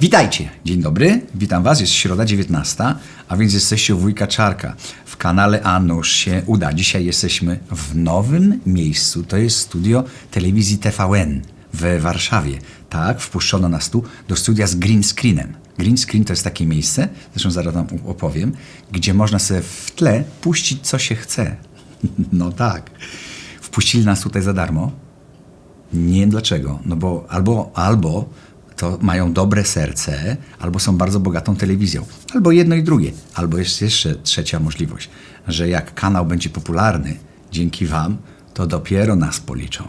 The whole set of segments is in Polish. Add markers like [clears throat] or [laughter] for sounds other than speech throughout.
Witajcie, dzień dobry, witam Was, jest środa 19, a więc jesteście u Wujka Czarka w kanale A się uda. Dzisiaj jesteśmy w nowym miejscu, to jest studio telewizji TVN w Warszawie. Tak, wpuszczono nas tu do studia z green screenem. Green screen to jest takie miejsce, zresztą zaraz Wam opowiem, gdzie można sobie w tle puścić co się chce. [laughs] No tak. Wpuścili nas tutaj za darmo, nie wiem dlaczego. No bo albo, albo to mają dobre serce, albo są bardzo bogatą telewizją. Albo jedno i drugie. Albo jest jeszcze trzecia możliwość, że jak kanał będzie popularny dzięki Wam, to dopiero nas policzą.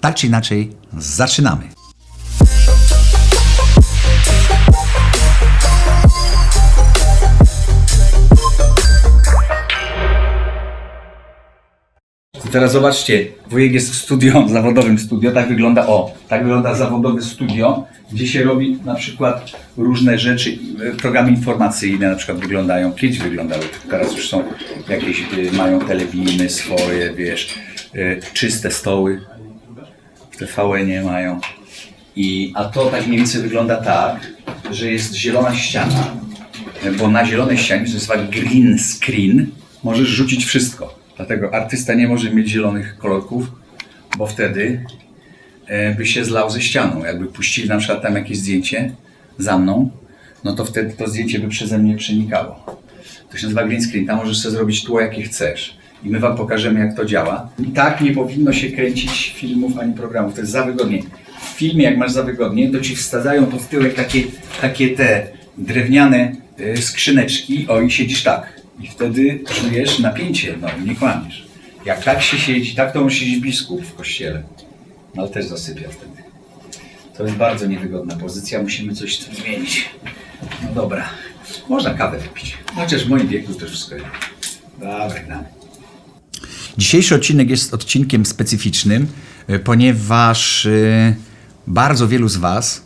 Tak czy inaczej, zaczynamy. Teraz zobaczcie, wujek jest w studio, zawodowym studio, tak wygląda, o, tak wygląda zawodowe studio, gdzie się robi na przykład różne rzeczy, e, programy informacyjne na przykład wyglądają, kiedyś wyglądały, teraz już są jakieś, e, mają telewiny swoje, wiesz, e, czyste stoły, w TVN-ie mają. I, a to tak mniej więcej wygląda tak, że jest zielona ściana, bo na zielonej ścianie, to nazywa green screen, możesz rzucić wszystko. Dlatego artysta nie może mieć zielonych kolorków, bo wtedy e, by się zlał ze ścianą. Jakby puścili na przykład tam jakieś zdjęcie za mną, no to wtedy to zdjęcie by przeze mnie przenikało. To się nazywa green screen. Tam możesz sobie zrobić tło, jakie chcesz. I my Wam pokażemy, jak to działa. I tak nie powinno się kręcić filmów ani programów. To jest za wygodnie. W filmie, jak masz za wygodnie, to Ci wsadzają pod tyłek takie, takie te drewniane y, skrzyneczki. O, i siedzisz tak. I wtedy czujesz napięcie, no nie kłamiesz. Jak tak się siedzi, tak to musi biskup w kościele. No ale też zasypia wtedy. To jest bardzo niewygodna pozycja, musimy coś z tym zmienić. No dobra, można kawę wypić. Chociaż w moim wieku też wszystko jest. Dobra, gramy. Dzisiejszy odcinek jest odcinkiem specyficznym, y, ponieważ y, bardzo wielu z Was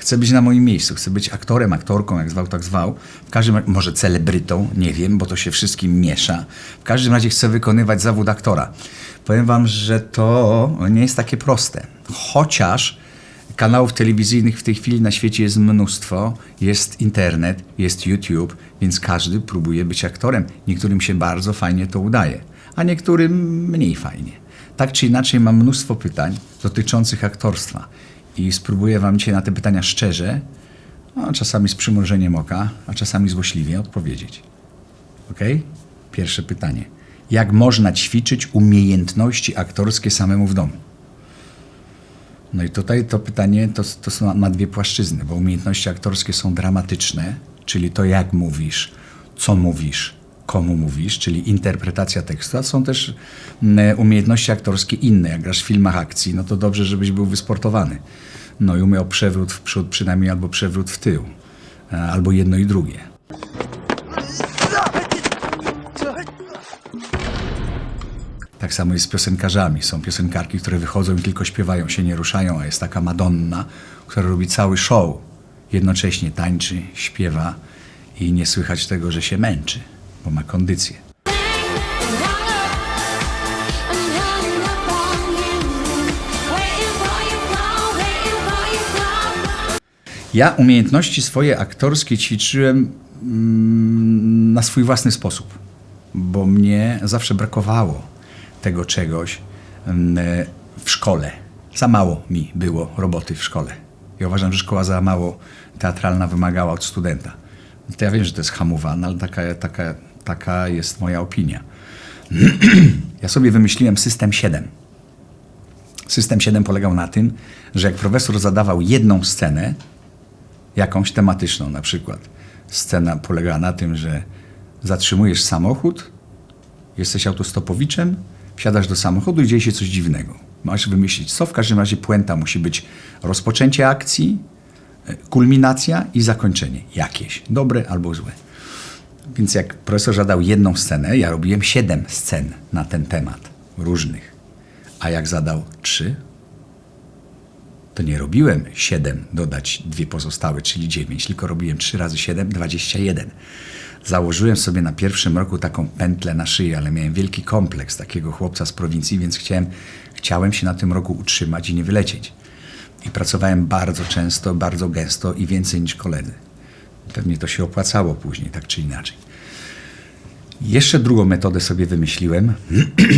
chce być na moim miejscu, chce być aktorem, aktorką, jak zwał, tak zwał. W każdym razie, może celebrytą, nie wiem, bo to się wszystkim miesza. W każdym razie chce wykonywać zawód aktora. Powiem Wam, że to nie jest takie proste. Chociaż kanałów telewizyjnych w tej chwili na świecie jest mnóstwo, jest internet, jest YouTube, więc każdy próbuje być aktorem. Niektórym się bardzo fajnie to udaje, a niektórym mniej fajnie. Tak czy inaczej mam mnóstwo pytań dotyczących aktorstwa i spróbuję Wam dzisiaj na te pytania szczerze, a czasami z przymrużeniem oka, a czasami złośliwie odpowiedzieć. Ok? Pierwsze pytanie. Jak można ćwiczyć umiejętności aktorskie samemu w domu? No i tutaj to pytanie to, to są na dwie płaszczyzny, bo umiejętności aktorskie są dramatyczne, czyli to jak mówisz, co mówisz, komu mówisz, czyli interpretacja tekstu, a są też mm, umiejętności aktorskie inne. Jak grasz w filmach akcji, no to dobrze, żebyś był wysportowany. No i umiał przewrót w przód przynajmniej albo przewrót w tył, e, albo jedno i drugie. Tak samo jest z piosenkarzami. Są piosenkarki, które wychodzą i tylko śpiewają, się nie ruszają, a jest taka Madonna, która robi cały show. Jednocześnie tańczy, śpiewa i nie słychać tego, że się męczy, bo ma kondycję. Ja umiejętności swoje aktorskie ćwiczyłem mm, na swój własny sposób, bo mnie zawsze brakowało tego czegoś mm, w szkole. Za mało mi było roboty w szkole. Ja uważam, że szkoła za mało teatralna wymagała od studenta. To ja wiem, że to jest hamowa, no ale taka, taka, taka jest moja opinia. [clears throat] ja sobie wymyśliłem system 7. System 7 polegał na tym, że jak profesor zadawał jedną scenę, jakąś tematyczną, na przykład scena polegała na tym, że zatrzymujesz samochód, jesteś autostopowiczem, wsiadasz do samochodu i dzieje się coś dziwnego. Masz wymyślić co, w każdym razie puenta musi być rozpoczęcie akcji, e, kulminacja i zakończenie jakieś, dobre albo złe. Więc jak profesor zadał jedną scenę, ja robiłem siedem scen na ten temat, różnych. A jak zadał trzy, to nie robiłem 7, dodać dwie pozostałe, czyli 9, tylko robiłem 3 razy 7, 21. Założyłem sobie na pierwszym roku taką pętlę na szyję, ale miałem wielki kompleks takiego chłopca z prowincji, więc chciałem, chciałem się na tym roku utrzymać i nie wylecieć. I pracowałem bardzo często, bardzo gęsto i więcej niż koledzy. Pewnie to się opłacało później, tak czy inaczej. Jeszcze drugą metodę sobie wymyśliłem.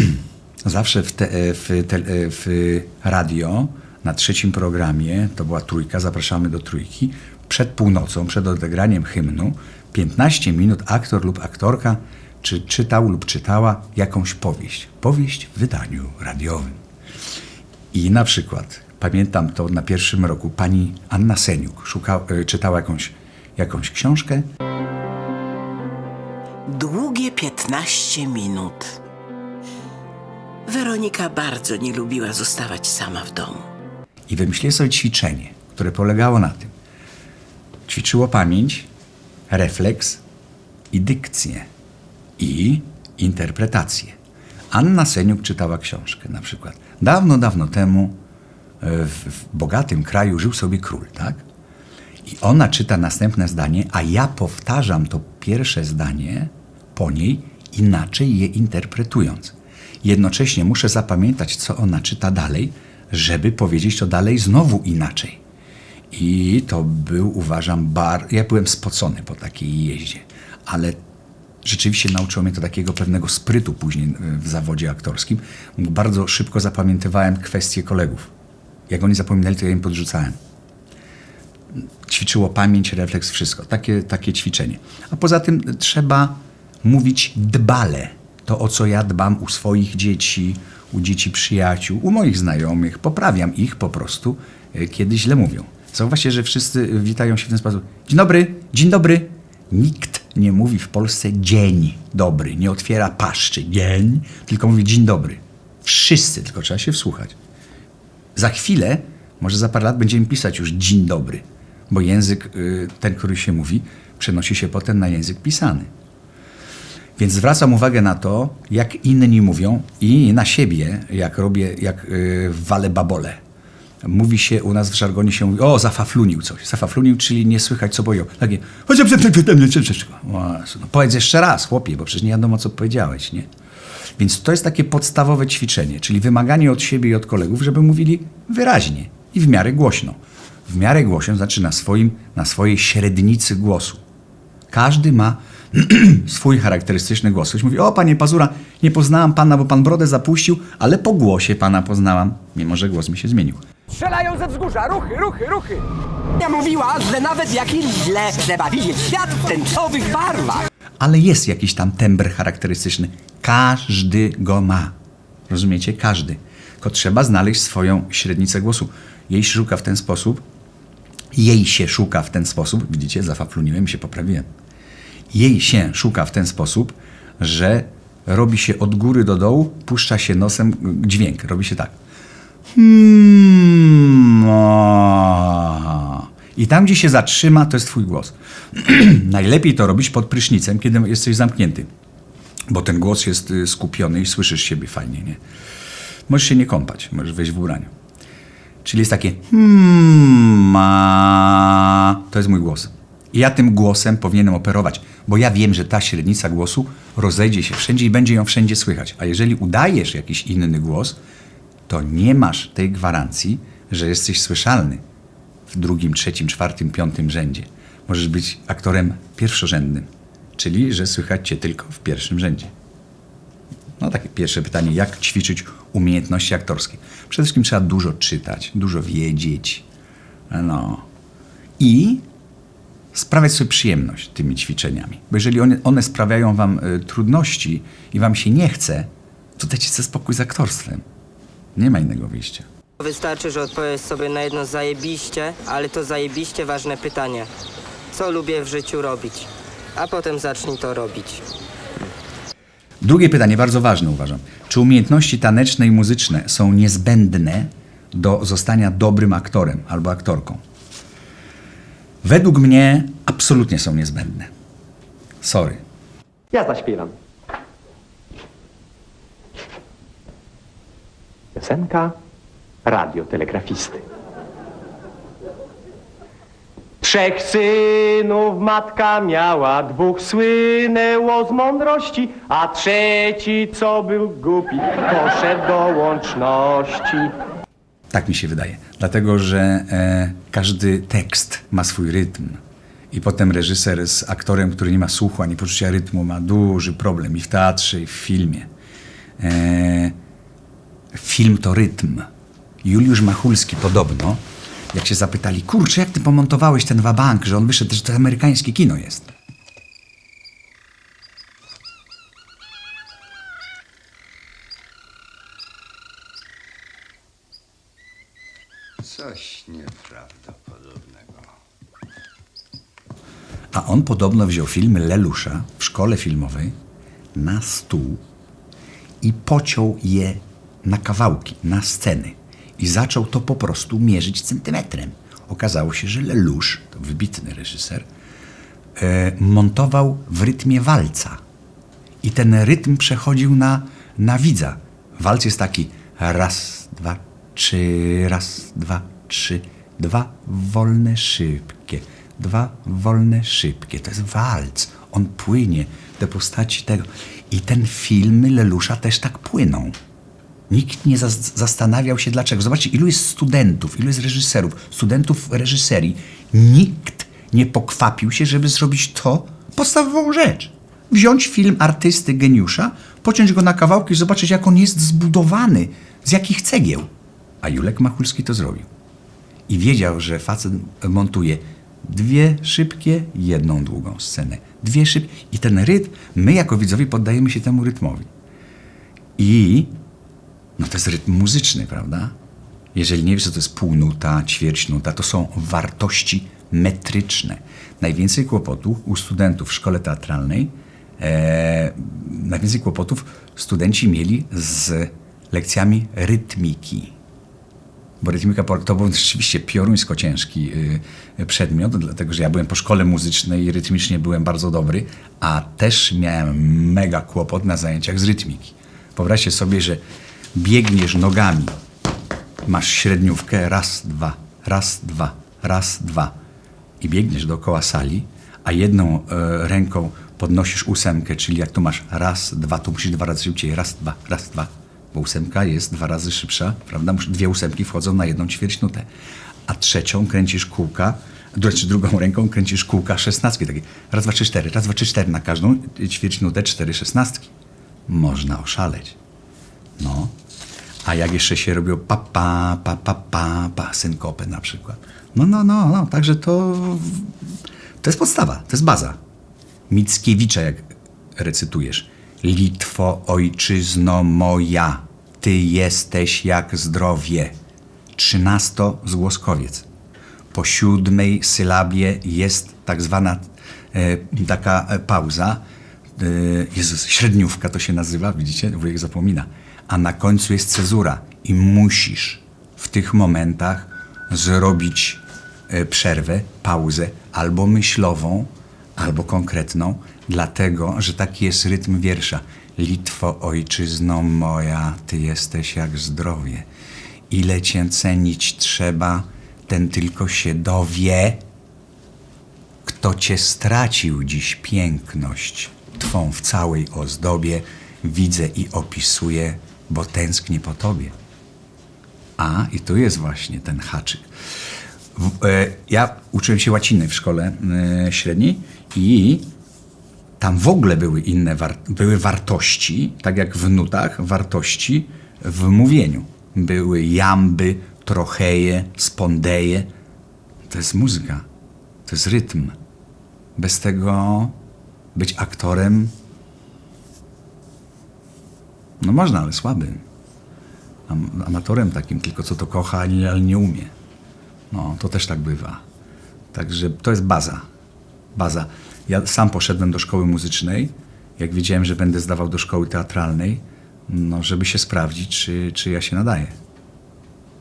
[clears throat] Zawsze w, te, w, te, w radio na trzecim programie, to była trójka, zapraszamy do trójki, przed północą, przed odegraniem hymnu, 15 minut aktor lub aktorka czy czytał lub czytała jakąś powieść. Powieść w wydaniu radiowym. I na przykład, pamiętam to na pierwszym roku, pani Anna Seniuk szuka, y, czytała jakąś, jakąś książkę Długie 15 minut. Weronika bardzo nie lubiła zostawać sama w domu. i wymyśliłem sobie ćwiczenie, które polegało na tym. Ćwiczyło pamięć, refleks i dykcję i interpretację. Anna Seniuk czytała książkę na przykład. Dawno, dawno temu e, w, w bogatym kraju żył sobie król, tak? I ona czyta następne zdanie, a ja powtarzam to pierwsze zdanie po niej, inaczej je interpretując. Jednocześnie muszę zapamiętać, co ona czyta dalej, żeby powiedzieć to dalej znowu inaczej. I to był, uważam, bar. Ja byłem spocony po takiej jeździe, ale rzeczywiście nauczyło mnie to takiego pewnego sprytu później e, w zawodzie aktorskim. Bardzo szybko zapamiętywałem kwestie kolegów. Jak oni zapominali, to ja im podrzucałem ćwiczyło pamięć, refleks, wszystko. Takie, takie ćwiczenie. A poza tym trzeba mówić dbale. To, o co ja dbam u swoich dzieci, u dzieci przyjaciół, u moich znajomych. Poprawiam ich po prostu, e, kiedy źle mówią. Zauważcie, że wszyscy witają się w ten sposób. Dzień dobry, dzień dobry. Nikt nie mówi w Polsce dzień dobry, nie otwiera paszczy dzień, tylko mówi dzień dobry. Wszyscy, tylko trzeba się wsłuchać. Za chwilę, może za parę lat będziemy pisać już dzień dobry, bo język, y, ten, który się mówi, przenosi się potem na język pisany. Więc zwracam uwagę na to, jak inni mówią i na siebie, jak robię, jak y, walę babole. Mówi się, u nas w żargonie się mówi, o, zafaflunił coś. Zafaflunił, czyli nie słychać, co boją. Takie, no, powiedz jeszcze raz, chłopie, bo przecież nie wiadomo, co powiedziałeś, nie? Więc to jest takie podstawowe ćwiczenie, czyli wymaganie od siebie i od kolegów, żeby mówili wyraźnie i w miarę głośno. W miarę głośno znaczy na, swoim, na swojej średnicy głosu. Każdy ma [clears throat] swój charakterystyczny głos. Ktoś mówi, o panie Pazura, nie poznałam pana, bo pan brodę zapuścił, ale po głosie pana poznałam, mimo że głos mi się zmienił. Strzelają ze wzgórza! Ruchy, ruchy, ruchy! Ja mówiła, że nawet jak źle trzeba widzieć świat w tęczowych barwach. ale jest jakiś tam tembr charakterystyczny. Każdy go ma. Rozumiecie? Każdy. Tylko trzeba znaleźć swoją średnicę głosu. Jej szuka w ten sposób. Jej się szuka w ten sposób. Widzicie, zafafluniłem się poprawiłem. Jej się szuka w ten sposób, że robi się od góry do dołu, puszcza się nosem dźwięk. Robi się tak. Hmm. I tam, gdzie się zatrzyma, to jest twój głos. [clears throat] Najlepiej to robić pod prysznicem, kiedy jesteś zamknięty. Bo ten głos jest y, skupiony i słyszysz siebie fajnie, nie? Możesz się nie kąpać, możesz wejść w ubraniu. Czyli jest takie hmm. To jest mój głos. I ja tym głosem powinienem operować, bo ja wiem, że ta średnica głosu rozejdzie się wszędzie i będzie ją wszędzie słychać. A jeżeli udajesz jakiś inny głos, to nie masz tej gwarancji, że jesteś słyszalny w drugim, trzecim, czwartym, piątym rzędzie. Możesz być aktorem pierwszorzędnym, czyli że słychać cię tylko w pierwszym rzędzie. No takie pierwsze pytanie, jak ćwiczyć umiejętności aktorskie? Przede wszystkim trzeba dużo czytać, dużo wiedzieć. No. I sprawiać sobie przyjemność tymi ćwiczeniami. Bo jeżeli one, one sprawiają wam y, trudności i wam się nie chce, to dajcie sobie spokój z aktorstwem. Nie ma innego wyjścia. Wystarczy, że odpowiesz sobie na jedno zajebiście, ale to zajebiście ważne pytanie. Co lubię w życiu robić? A potem zacznij to robić. Drugie pytanie, bardzo ważne uważam. Czy umiejętności taneczne i muzyczne są niezbędne do zostania dobrym aktorem albo aktorką? Według mnie absolutnie są niezbędne. Sorry. Ja zaśpiewam. Piosenka radiotelegrafisty. Trzech synów matka miała, dwóch słynęło z mądrości, a trzeci, co był głupi, poszedł do łączności. Tak mi się wydaje. dlatego że e, każdy tekst ma swój rytm. I potem reżyser z aktorem, który nie ma słuchu ani poczucia rytmu, ma duży problem i w teatrze, i w filmie. E, film to rytm. Juliusz Machulski podobno, jak się zapytali, kurczę, jak ty pomontowałeś ten wabank, że on wyszedł, że to amerykańskie kino jest. Coś nieprawdopodobnego. A on podobno wziął filmy Lelusza w szkole filmowej na stół i pociął je na kawałki, na sceny. I zaczął to po prostu mierzyć centymetrem. Okazało się, że Lelouch, to wybitny reżyser, e, montował w rytmie walca. I ten rytm przechodził na, na widza. Walc jest taki raz, dwa, trzy, raz, dwa, trzy, dwa wolne, szybkie, dwa wolne, szybkie. To jest walc. On płynie, te postaci tego. I ten filmy Lelusza też tak płyną. Nikt nie zas- zastanawiał się dlaczego. Zobaczcie, ilu jest studentów, ilu jest reżyserów, studentów reżyserii. Nikt nie pokwapił się, żeby zrobić to podstawową rzecz. Wziąć film artysty, geniusza, pociąć go na kawałki i zobaczyć, jak on jest zbudowany, z jakich cegieł. A Julek Machulski to zrobił. I wiedział, że facet montuje dwie szybkie, jedną długą scenę. Dwie szybkie. I ten rytm, my jako widzowie poddajemy się temu rytmowi. I no to jest rytm muzyczny, prawda? Jeżeli nie wiesz, co to jest półnuta, ćwierćnuta, to są wartości metryczne. Najwięcej kłopotów u studentów w szkole teatralnej, e, najwięcej kłopotów studenci mieli z lekcjami rytmiki. Bo rytmika to był rzeczywiście pioruńsko ciężki y, przedmiot, dlatego że ja byłem po szkole muzycznej i rytmicznie byłem bardzo dobry, a też miałem mega kłopot na zajęciach z rytmiki. Wyobraźcie sobie, że biegniesz nogami, masz średniówkę, raz, dwa, raz, dwa, raz, dwa i biegniesz dookoła sali, a jedną e, ręką podnosisz ósemkę, czyli jak tu masz raz, dwa, tu musisz dwa razy szybciej, raz, dwa, raz, dwa, bo ósemka jest dwa razy szybsza, prawda? Dwie ósemki wchodzą na jedną ćwierćnutę, a trzecią kręcisz kółka, czy drugą ręką kręcisz kółka szesnastki, takie raz, dwa, trzy, cztery, raz, dwa, trzy, cztery, na każdą ćwierćnutę cztery szesnastki. Można oszaleć. No. A jak jeszcze się robiło pa, pa, pa, pa, pa, pa, synkopę na przykład. No, no, no, no. Także to, to jest podstawa, to jest baza. Mickiewicza, jak recytujesz. Litwo, ojczyzno moja, ty jesteś jak zdrowie. Trzynasto zgłoskowiec. Po siódmej sylabie jest tak zwana e, taka e, pauza. E, Jezus, średniówka to się nazywa, widzicie? Wujek zapomina. A na końcu jest cezura i musisz w tych momentach zrobić e, przerwę, pauzę, albo myślową, albo konkretną, dlatego, że taki jest rytm wiersza. Litwo, ojczyzno moja, ty jesteś jak zdrowie. Ile cię cenić trzeba, ten tylko się dowie, kto cię stracił dziś piękność, twą w całej ozdobie, widzę i opisuję, bo tęsknię po tobie. A, i tu jest właśnie ten haczyk. W, e, ja uczyłem się łaciny w szkole e, średniej i tam w ogóle były inne war- były wartości, tak jak w nutach, wartości w mówieniu. Były jamby, trocheje, spondeje. To jest muzyka, to jest rytm. Bez tego być aktorem, no można, ale słabym. Am- amatorem takim, tylko co to kocha, ale nie umie. No, to też tak bywa. Także to jest baza. Baza. Ja sam poszedłem do szkoły muzycznej, jak wiedziałem, że będę zdawał do szkoły teatralnej, no, żeby się sprawdzić, czy, czy ja się nadaję.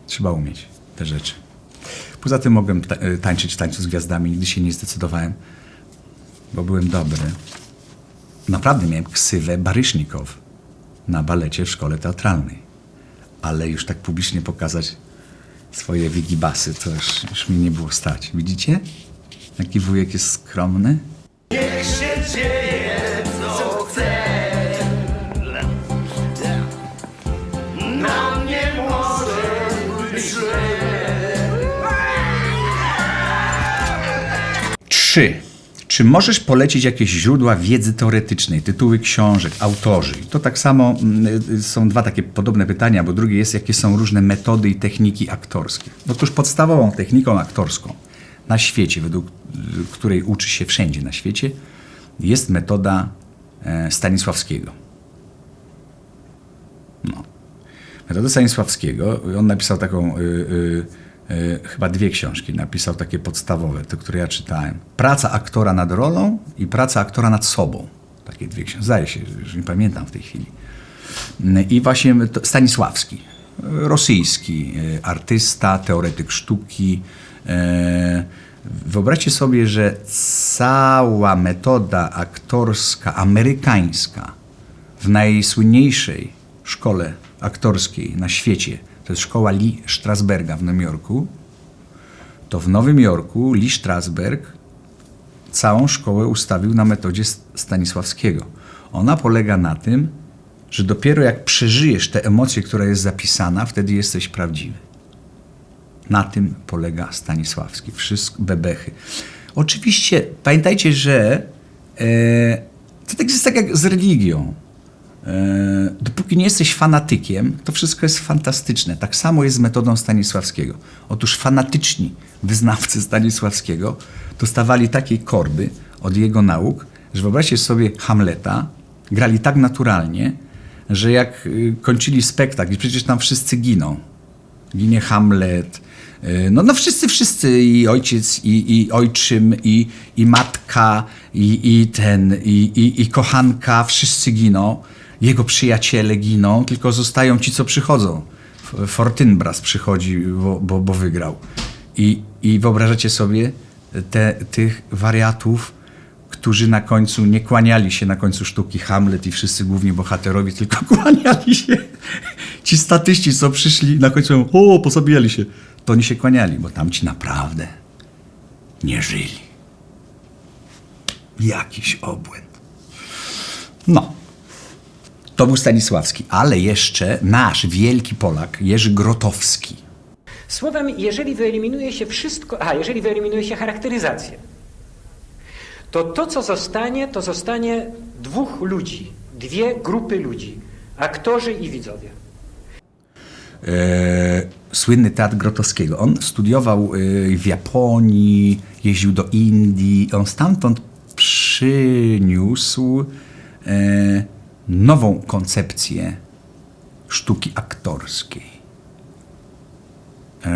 Trzeba umieć te rzeczy. Poza tym mogłem ta- e, tańczyć w tańcu z gwiazdami, nigdy się nie zdecydowałem, bo byłem dobry. Naprawdę miałem ksywę Baryśnikow na balecie w szkole teatralnej. Ale już tak publicznie pokazać swoje wigibasy, to już, już mi nie było stać. Widzicie? Jaki wujek jest skromny? Niech się dzieje, co chce. Może być. Trzy. Czy możesz polecić jakieś źródła wiedzy teoretycznej, tytuły książek, autorzy? To tak samo mm, y, są dwa takie podobne pytania, bo drugie jest, jakie są różne metody i techniki aktorskie. Otóż podstawową techniką aktorską na świecie, według y, której uczy się wszędzie na świecie, jest metoda e, Stanisławskiego. No. Metoda Stanisławskiego, on napisał taką, y, y, y, chyba dwie książki, napisał takie podstawowe, te, które ja czytałem. Praca aktora nad rolą i praca aktora nad sobą. Takie dwie książki. Zdaje się, że nie pamiętam w tej chwili. I właśnie Stanisławski, rosyjski y, artysta, teoretyk sztuki. Wyobraźcie sobie, że cała metoda aktorska amerykańska w najsłynniejszej szkole aktorskiej na świecie, to jest szkoła Lee Strasberga w Nowym Jorku, to w Nowym Jorku Lee Strasberg całą szkołę ustawił na metodzie Stanisławskiego. Ona polega na tym, że dopiero jak przeżyjesz tę emocję, która jest zapisana, wtedy jesteś prawdziwy. Na tym polega Stanisławski. Wszystko, bebechy. Oczywiście pamiętajcie, że e, to tak jest tak jak z religią. E, dopóki nie jesteś fanatykiem, to wszystko jest fantastyczne. Tak samo jest z metodą Stanisławskiego. Otóż fanatyczni wyznawcy Stanisławskiego dostawali takiej korby od jego nauk, że wyobraźcie sobie Hamleta, grali tak naturalnie, że jak y, kończyli spektakl, i przecież tam wszyscy giną, ginie Hamlet. y, No, no wszyscy, wszyscy, i ojciec, i, i ojczym, i, i matka, i, i ten, i, i, i kochanka, wszyscy giną. Jego przyjaciele giną, tylko zostają ci, co przychodzą. Fortinbras przychodzi, bo, bo, bo wygrał. I, I wyobrażacie sobie te, tych wariatów, którzy na końcu nie kłaniali się na końcu sztuki Hamlet i wszyscy główni bohaterowie, tylko [laughs] kłaniali się. Ci statyści, co przyszli na końcu mówią, o, pozabijali się. To oni się kłaniali, bo tamci naprawdę nie żyli. Jakiś obłęd. No. To był Stanisławski, ale jeszcze nasz wielki Polak, Jerzy Grotowski. Słowem, jeżeli wyeliminuje się wszystko, a jeżeli wyeliminuje się charakteryzację, to to, co zostanie, to zostanie dwóch ludzi, dwie grupy ludzi, aktorzy i widzowie. e, słynny teatr Grotowskiego. On studiował e, w Japonii, jeździł do Indii. On stamtąd przyniósł e, nową koncepcję sztuki aktorskiej.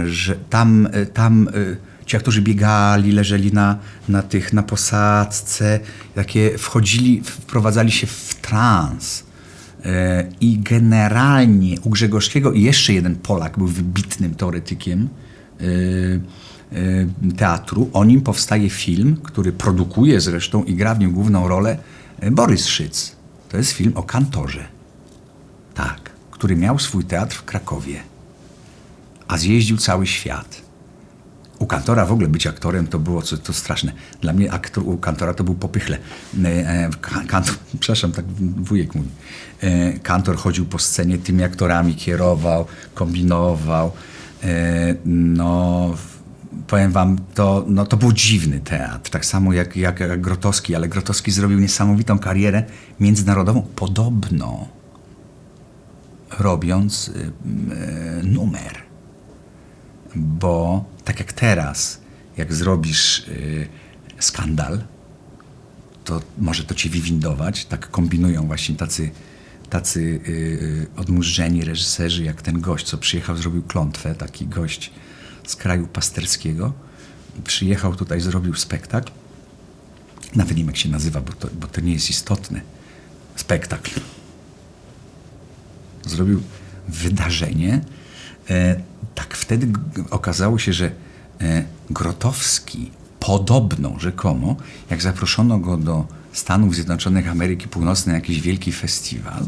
Że tam, e, tam e, ci aktorzy biegali, leżeli na, na tych, na posadzce, takie wchodzili, wprowadzali się w trans. E, I generalnie u Grzegorskiego i jeszcze jeden Polak był wybitnym teoretykiem teatru. O nim powstaje film, który produkuje zresztą i gra w nim główną rolę Borys Szyc. To jest film o kantorze. Tak, który miał swój teatr w Krakowie, a zjeździł cały świat. U kantora w ogóle być aktorem to było to straszne. Dla mnie aktor u kantora to był popychle. E, e, ka- Kantor, [laughs] przepraszam, tak wujek mówi. E, Kantor chodził po scenie tymi aktorami, kierował, kombinował. No, powiem wam, to, no, to był dziwny teatr. Tak samo jak, jak, Grotowski, ale Grotowski zrobił niesamowitą karierę międzynarodową. Podobno robiąc y, y, numer bo tak jak teraz, jak zrobisz y, skandal, to może to cię wywindować. Tak kombinują właśnie tacy, tacy y, y, odmurzeni reżyserzy, jak ten gość, co przyjechał, zrobił klątwę, taki gość z kraju pasterskiego. Przyjechał tutaj, zrobił spektakl. Nawet nie wiem, jak się nazywa, bo to, bo to nie jest istotne. Spektakl zrobił wydarzenie. E, tak wtedy okazało się, że e, Grotowski podobno, rzekomo, jak zaproszono go do Stanów Zjednoczonych Ameryki Północnej na jakiś wielki festiwal,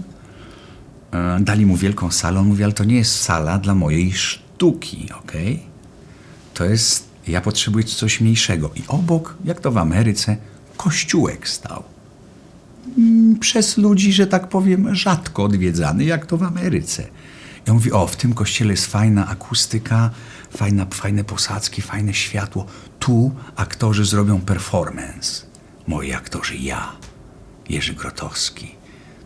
e, dali mu wielką salę. On mówi, ale to nie jest sala dla mojej sztuki, okej? To jest, ja potrzebuję coś mniejszego. I obok, jak to w Ameryce, kościółek stał przez ludzi, że tak powiem, rzadko odwiedzany, jak to w Ameryce. I on mówi, o, w tym kościele jest fajna akustyka, fajna, fajne posadzki, fajne światło. Tu aktorzy zrobią performance. Moi aktorzy, ja, Jerzy Grotowski.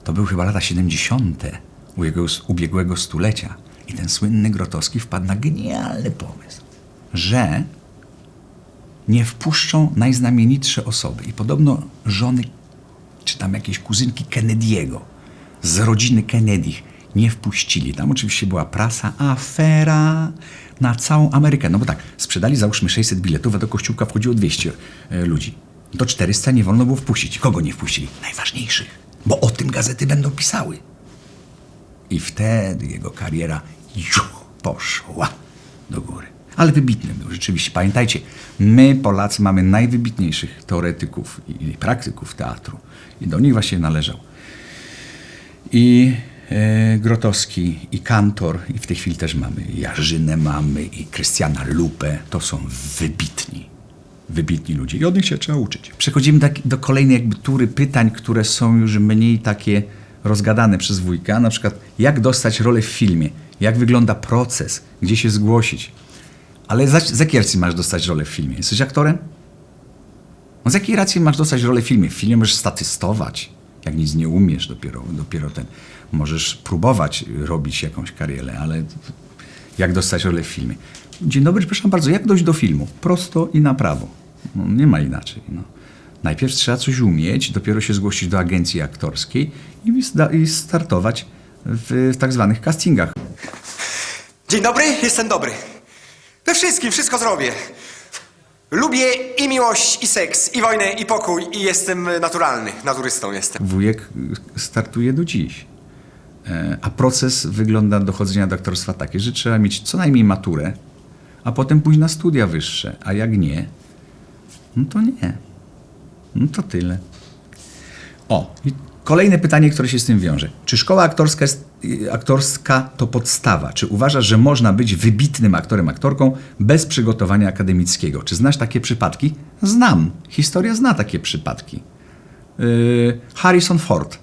To były chyba lata 70. u jego ubiegłego stulecia. I ten słynny Grotowski wpadł na genialny pomysł, że nie wpuszczą najznamienitsze osoby. I podobno żony, czy tam jakieś kuzynki Kennedy'ego z rodziny Kennedy nie wpuścili. Tam oczywiście była prasa, afera na całą Amerykę. No bo tak, sprzedali załóżmy 600 biletów, a do kościółka wchodziło 200 e, ludzi. Do 400 nie wolno było wpuścić. Kogo nie wpuścili? Najważniejszych. Bo o tym gazety będą pisały. I wtedy jego kariera ju, poszła do góry. Ale wybitny był rzeczywiście. Pamiętajcie, my Polacy mamy najwybitniejszych teoretyków i praktyków teatru. I do nich właśnie należał. I e, Grotowski, i Kantor, i w tej chwili też mamy Jarzynę mamy, i Krystiana Lupę. To są wybitni, wybitni ludzie. I od nich się trzeba uczyć. Przechodzimy do, do kolejnej jakby tury pytań, które są już mniej takie rozgadane przez wujka. Na przykład, jak dostać rolę w filmie? Jak wygląda proces? Gdzie się zgłosić? Ale za, z jakiej racji masz dostać rolę w filmie? Jesteś aktorem? No z jakiej racji masz dostać rolę w filmie? W filmie możesz statystować. Jak nic nie umiesz, dopiero, dopiero ten. Możesz próbować robić jakąś karierę, ale jak dostać rolę w filmie? Dzień dobry, przepraszam bardzo, jak dojść do filmu? Prosto i na prawo. No, nie ma inaczej. No. Najpierw trzeba coś umieć, dopiero się zgłosić do agencji aktorskiej i, i startować w, w tak zwanych castingach. Dzień dobry, jestem dobry. We wszystkim, wszystko zrobię. Lubię i miłość, i seks, i wojnę, i pokój, i jestem naturalny. Naturystą jestem. Wujek y, startuje do dziś. E, A proces wygląda dochodzenia do aktorstwa takie, że trzeba mieć co najmniej maturę, a potem pójść na studia wyższe. A jak nie, no to nie. No to tyle. O, i Kolejne pytanie, które się z tym wiąże. Czy szkoła aktorska, jest, y, aktorska to podstawa? Czy uważasz, że można być wybitnym aktorem, aktorką bez przygotowania akademickiego? Czy znasz takie przypadki? Znam. Historia zna takie przypadki. Yy, Harrison Ford.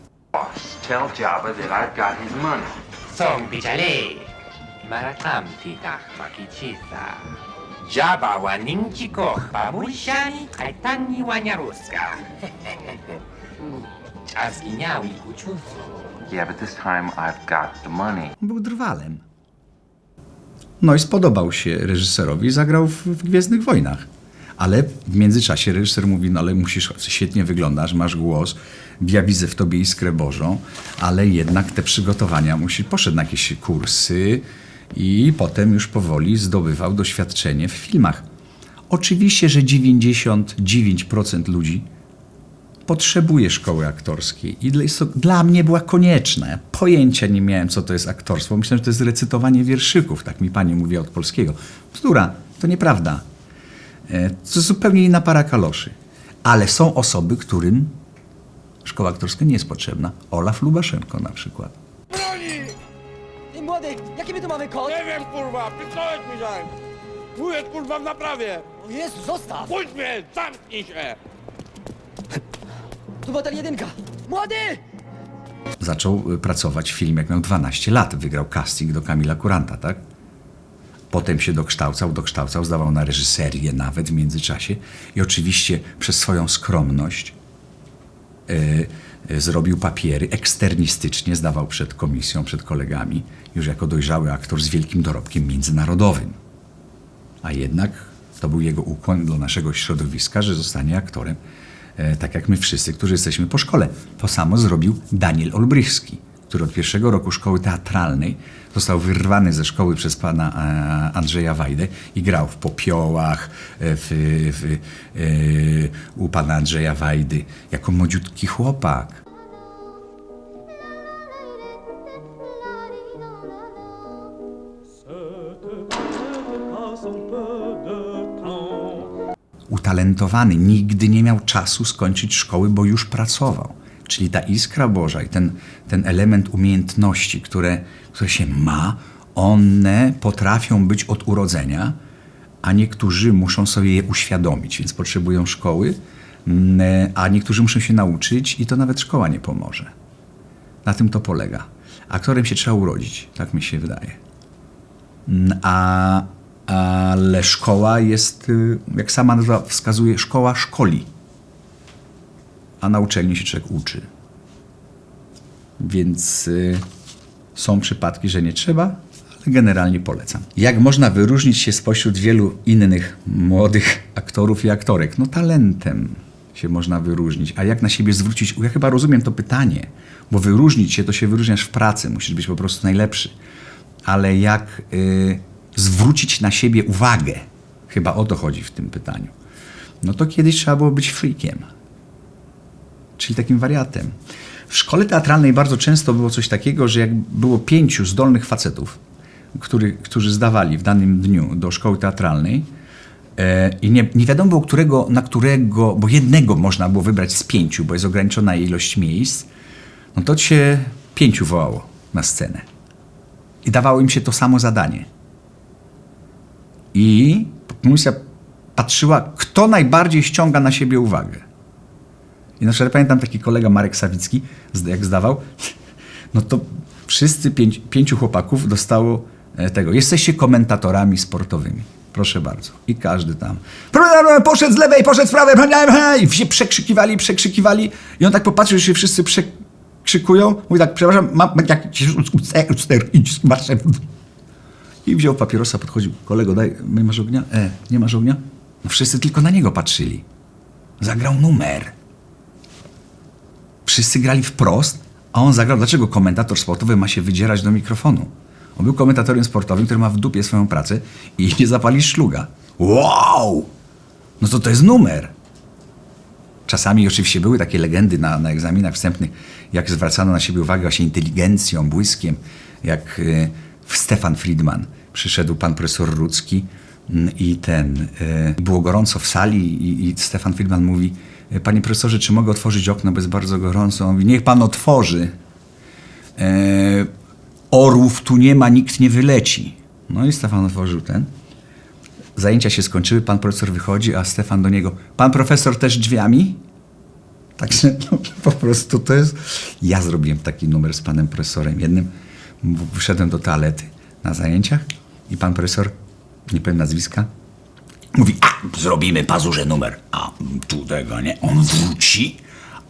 Tell Jabba that I've got his money. Są pitali. [laughs] uczusu. Yeah, but this time I've got the money. Był drwalem. No i spodobał się reżyserowi, zagrał w, w Gwiezdnych Wojnach. Ale w międzyczasie reżyser mówi, no ale musisz, świetnie wyglądasz, masz głos, ja widzę w tobie iskrę Bożą, ale jednak te przygotowania musi, poszedł na jakieś kursy i potem już powoli zdobywał doświadczenie w filmach. Oczywiście, że 99% ludzi potrzebuję szkoły aktorskiej i dla, jest mnie była konieczna. Pojęcia nie miałem, co to jest aktorstwo. Myślałem, że to jest recytowanie wierszyków, tak mi pani mówi od polskiego. Bzdura, to nieprawda. E, To jest zupełnie inna para kaloszy. Ale są osoby, którym szkoła aktorska nie jest potrzebna. Olaf Lubaszenko na przykład. Ty młody, jaki my tu mamy kod? Nie wiem, kurwa, pistolet mi daj. Tu jest, kurwa, w naprawie. Jezu, zostaw! Puść mnie, zamknij się. Tu motel jedynka. Młody! Zaczął y, pracować w filmie, jak miał 12 lat. Wygrał casting do Kamila Kuranta, tak? Potem się dokształcał, dokształcał, zdawał na reżyserię nawet w międzyczasie i oczywiście przez swoją skromność y, y, zrobił papiery eksternistycznie, zdawał przed komisją, przed kolegami, już jako dojrzały aktor z wielkim dorobkiem międzynarodowym. A jednak to był jego ukłon dla naszego środowiska, że zostanie aktorem, tak jak my wszyscy, którzy jesteśmy po szkole. To samo zrobił Daniel Olbrychski, który od pierwszego roku szkoły teatralnej został wyrwany ze szkoły przez pana e, Andrzeja Wajdę i grał w Popiołach, e, w, w, e, u pana Andrzeja Wajdy, jako młodziutki chłopak. Utalentowany, nigdy nie miał czasu skończyć szkoły, bo już pracował. Czyli ta iskra Boża i ten, ten element umiejętności, które, które się ma, one potrafią być od urodzenia, a niektórzy muszą sobie je uświadomić, więc potrzebują szkoły, mm, a niektórzy muszą się nauczyć i to nawet szkoła nie pomoże. Na tym to polega. Aktorem się trzeba urodzić, tak mi się wydaje. Mm, A ale szkoła jest, y, jak sama nazwa wskazuje, szkoła szkoli. A na uczelni się człowiek uczy. Więc y, są przypadki, że nie trzeba, ale generalnie polecam. Jak można wyróżnić się spośród wielu innych młodych aktorów i aktorek? No talentem się można wyróżnić. A jak na siebie zwrócić? Ja chyba rozumiem to pytanie, bo wyróżnić się to się wyróżniasz w pracy, musisz być po prostu najlepszy. Ale jak y, zwrócić na siebie uwagę? Chyba o to chodzi w tym pytaniu. No to kiedyś trzeba było być freakiem czyli takim wariatem. W szkole teatralnej bardzo często było coś takiego, że jak było pięciu zdolnych facetów, który, którzy zdawali w danym dniu do szkoły teatralnej e, i nie, nie wiadomo było, którego, na którego, bo jednego można było wybrać z pięciu, bo jest ograniczona ilość miejsc, no to się pięciu wołało na scenę. I dawało im się to samo zadanie. I komisja patrzyła, kto najbardziej ściąga na siebie uwagę. I na przykład pamiętam taki kolega Marek Sawicki, jak zdawał, no to wszyscy pięć, pięciu chłopaków dostało e, tego. Jesteście komentatorami sportowymi. Proszę bardzo. I każdy tam. Poszedł z lewej, poszedł z prawej. I się przekrzykiwali, przekrzykiwali. I on tak popatrzył, że się wszyscy przekrzykują. Mówi tak, przepraszam, mam jakiś. I wziął papierosa, podchodził. Kolego, daj, nie masz ognia? E, nie masz ognia? No wszyscy tylko na niego patrzyli. Zagrał numer. Wszyscy grali wprost, a on zagrał. Dlaczego komentator sportowy ma się wydzierać do mikrofonu? On był komentatorem sportowym, który ma w dupie swoją pracę i [laughs] nie zapali szluga. Wow! No to to jest numer. Czasami oczywiście były takie legendy na, na egzaminach wstępnych, jak zwracano na siebie uwagę właśnie inteligencją, błyskiem, jak y, Stefan Friedman. Przyszedł pan profesor Rudzki mm, i ten, y, było gorąco w sali i, i Stefan Friedman mówi, y, panie profesorze, czy mogę otworzyć okno, bo jest bardzo gorąco? On mówi, niech pan otworzy. E, orłów tu nie ma, nikt nie wyleci. No i Stefan otworzył ten. Zajęcia się skończyły, pan profesor wychodzi, a Stefan do niego, pan profesor też drzwiami? Także no, [laughs] po prostu to jest... Ja zrobiłem taki numer z panem profesorem jednym. bo Wyszedłem do toalety na zajęciach i pan profesor, nie powiem nazwiska, mówi, a zrobimy pazurze numer. A tu tego nie. On wróci,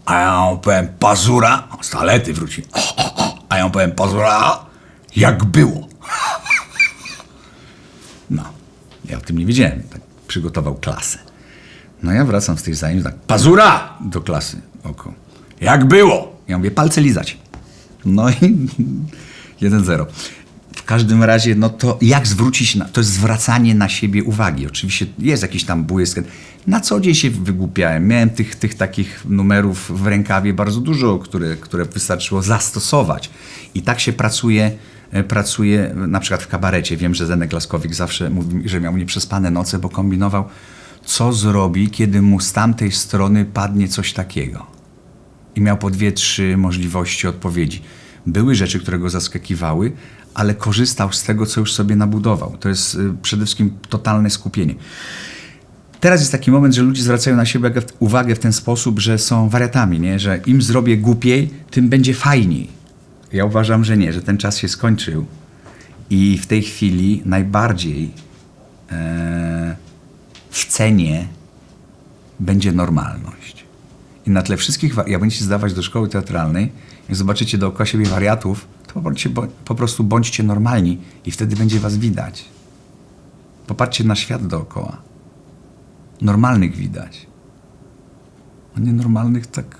a ja mu powiem pazura, z toalety wróci. A ja mu powiem pazura, jak było. [laughs] No, ja o tym nie wiedziałem. Tak przygotował klasę. No ja wracam z tych zajęć, tak, pazura do klasy, oko. Jak było? Ja mówię, palce lizać. No i [laughs] 1-0. W każdym razie, no to jak zwrócić, na, to jest zwracanie na siebie uwagi. Oczywiście jest jakiś tam błysk. Na co dzień się wygłupiałem. Miałem tych, tych takich numerów w rękawie bardzo dużo, które, które wystarczyło zastosować. I tak się pracuje, e, pracuje na przykład w kabarecie. Wiem, że Zenek Laskowik zawsze mówi, że miał nieprzespane noce, bo kombinował, co zrobi, kiedy mu z tamtej strony padnie coś takiego i miał po dwie, trzy możliwości odpowiedzi. Były rzeczy, które go zaskakiwały, ale korzystał z tego, co już sobie nabudował. To jest y, przede wszystkim totalne skupienie. Teraz jest taki moment, że ludzie zwracają na siebie uwagę w ten sposób, że są wariatami, nie? że im zrobię głupiej, tym będzie fajniej. Ja uważam, że nie, że ten czas się skończył i w tej chwili najbardziej e, w cenie będzie normalność. I na tle wszystkich, jak będziecie zdawać do szkoły teatralnej, jak zobaczycie dookoła siebie wariatów, to po prostu bądźcie normalni i wtedy będzie was widać. Popatrzcie na świat dookoła. Normalnych widać. A nienormalnych tak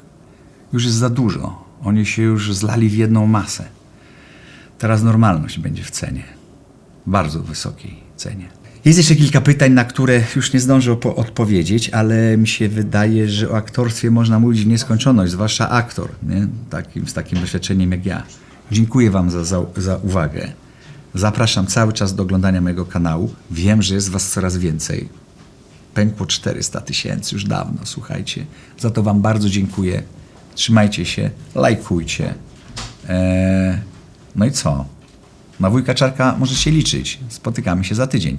już jest za dużo. Oni się już zlali w jedną masę. Teraz normalność będzie w cenie. Bardzo wysokiej cenie. Jest jeszcze kilka pytań, na które już nie zdążę odpowiedzieć, ale mi się wydaje, że o aktorstwie można mówić w nieskończoność, zwłaszcza aktor, nie? Takim, z takim doświadczeniem jak ja. Dziękuję Wam za, za, za uwagę. Zapraszam cały czas do oglądania mojego kanału. Wiem, że jest Was coraz więcej. Pękło 400 tysięcy już dawno, słuchajcie. Za to Wam bardzo dziękuję. Trzymajcie się, lajkujcie. Eee, no i co? Na wujka Czarka możecie liczyć. Spotykamy się za tydzień.